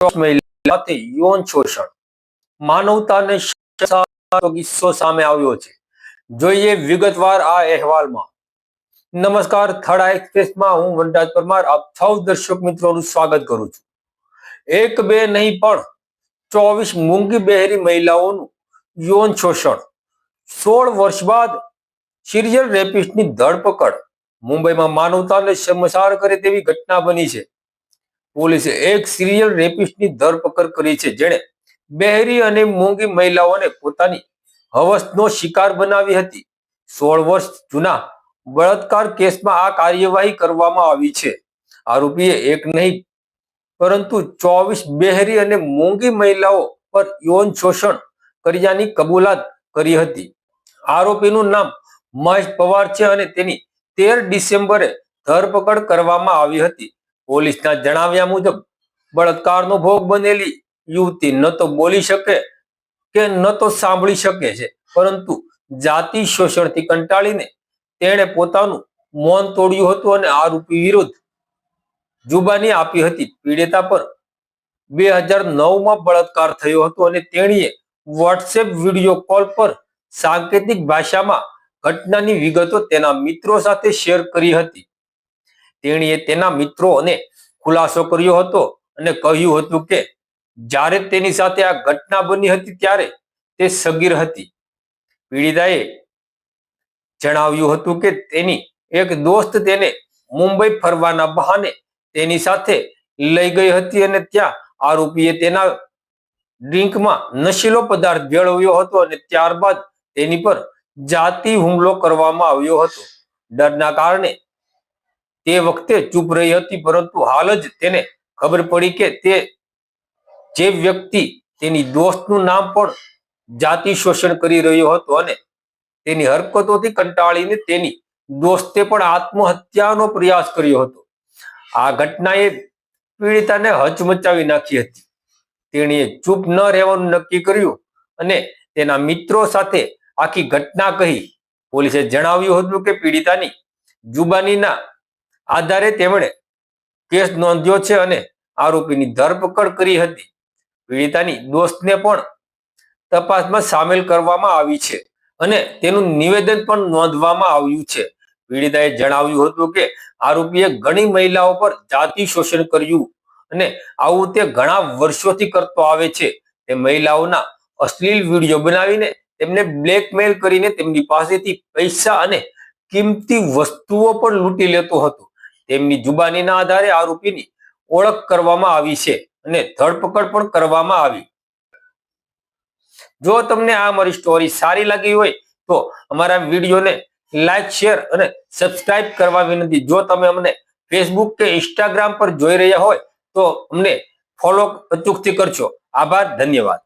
યૌન શોષણ માનવતાને કિસ્સો સામે આવ્યો છે. જોઈએ વિગતવાર આ અહેવાલમાં. નમસ્કાર થડા એક્સપ્રેસમાં હું વનરાજ પરમાર, આપ સૌ દર્શક મિત્રોનું સ્વાગત કરું છું. એક બે નહીં પણ ચોવીસ મૂંગી બહેરી મહિલાઓનું યૌન શોષણ. સોળ વર્ષ બાદ સિરિયલ રેપિસ્ટની ધરપકડ. મુંબઈમાં માનવતાને શમસાર કરે તેવી ઘટના બની છે. પોલીસે એક સિરિયલ રેપિસ્ટની ધરપકડ કરી છે, જેણે બહેરી અને મોંઘી મહિલાઓને પોતાની હવસનો શિકાર બનાવી હતી. સોળ વર્ષ જૂના બળાત્કાર કેસમાં આ કાર્યવાહી કરવામાં આવી છે. આરોપીએ એક નહીં, પરંતુ ચોવીસ બહેરી અને મોંઘી મહિલાઓ પર યૌન શોષણ કર્યાની કબૂલાત કરી હતી. આરોપીનું નામ મહેશ પવાર છે અને તેની તેર ડિસેમ્બરે ધરપકડ કરવામાં આવી હતી. પોલીસના જણાવ્યા મુજબ બળાત્કારનો ભોગ બનેલી યુવતી ન તો બોલી શકે કે ન તો સાંભળી શકે છે. પરંતુ જાતિ શોષણથી કંટાળીને તેણે પોતાનું મૌન તોડ્યું હતું અને આરોપી વિરુદ્ધ જુબાની આપી હતી. પીડિતા પર બે હજાર નવમાં બળાત્કાર થયો હતો અને તેણીએ વોટ્સએપ વીડિયો કોલ પર સાંકેતિક ભાષામાં ઘટનાની વિગતો તેના મિત્રો સાથે શેર કરી હતી. તેણીએ તેના મિત્રોને ખુલાસો કર્યો હતો અને કહ્યું હતું કે, જ્યારે તેની સાથે આ ઘટના બની હતી ત્યારે તે સગીર હતી. પીડિતાએ જણાવ્યું હતું કે, તેની એક દોસ્ત તેને મુંબઈ ફરવાના બહાને તેની સાથે લઈ ગઈ હતી અને ત્યાં આરોપીએ તેના ડ્રિંકમાં નશીલો પદાર્થ ભેળવ્યો હતો અને ત્યારબાદ તેની પર જાતિ હુમલો કરવામાં આવ્યો હતો. ડરના કારણે તે વખતે ચૂપ રહી હતી, પરંતુ હાલ જ તેને ખબર પડી કે તે જે વ્યક્તિ તેની દોસ્તનું નામ પણ જાતિ શોષણ કરી રહ્યો હતો અને તેની હરકતોથી કંટાળીને તેની દોસ્તે પણ આત્મહત્યાનો પ્રયાસ કર્યો હતો. આ ઘટનાએ પીડિતાને હચમચાવી નાખી હતી. તેણીએ ચૂપ ન રહેવાનું નક્કી કર્યું અને તેના મિત્રો સાથે આખી ઘટના કહી પોલીસે જણાવ્યું હતું કે પીડિતાની જુબાનીના આધારે તેમણે કેસ નોંધ્યો છે અને આરોપીની ધરપકડ કરી હતી. પીડિતાની દોસ્તને પણ તપાસમાં સામેલ કરવામાં આવી છે અને તેનું નિવેદન પણ નોંધવામાં આવ્યું છે. પીડિતાએ જણાવ્યું હતું કે આરોપીએ ઘણી મહિલાઓ પર જાતિ શોષણ કર્યું અને આવું તે ઘણા વર્ષોથી કરતો આવે છે. તે મહિલાઓના અશ્લીલ વીડિયો બનાવીને તેમને બ્લેકમેલ કરીને તેમની પાસેથી પૈસા અને કિંમતી વસ્તુઓ પણ લૂંટી લેતો હતો. તેમની જુબાનીના આધારે આરોપીની ઓળખ કરવામાં આવી છે અને ધરપકડ પણ કરવામાં આવી. જો તમને આ મારી સ્ટોરી સારી લાગી હોય તો અમારા વિડીયોને લાઈક શેર અને સબસ્ક્રાઇબ કરવા વિનંતી. જો તમે અમને ફેસબુક કે ઇન્સ્ટાગ્રામ પર જોઈ રહ્યા હોય તો અમને ફોલો અચૂકથી કરજો. આભાર, ધન્યવાદ.